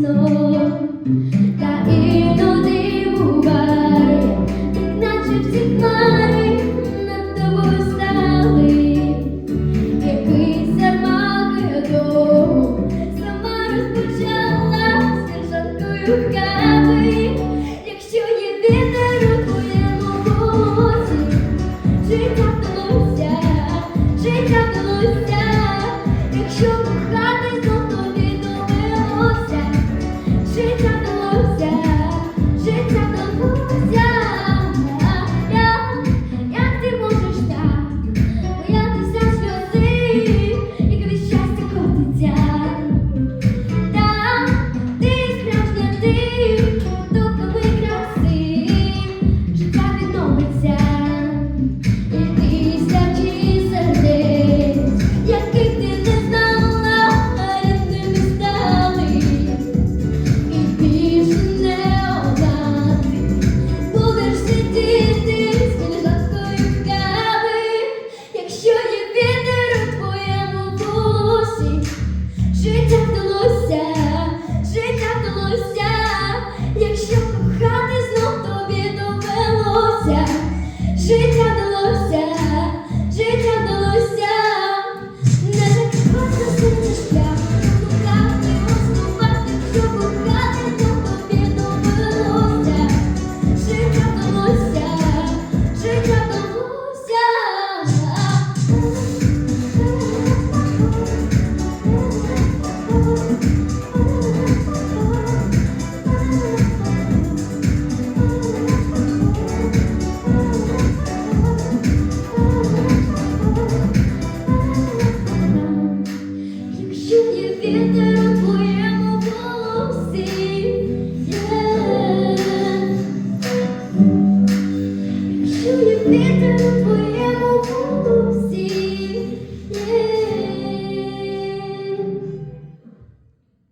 Прекрасно. Та іноді буває, наче всі хмари над тобою стали, якийсь армагеддон сама розпочала з жанкою кави. little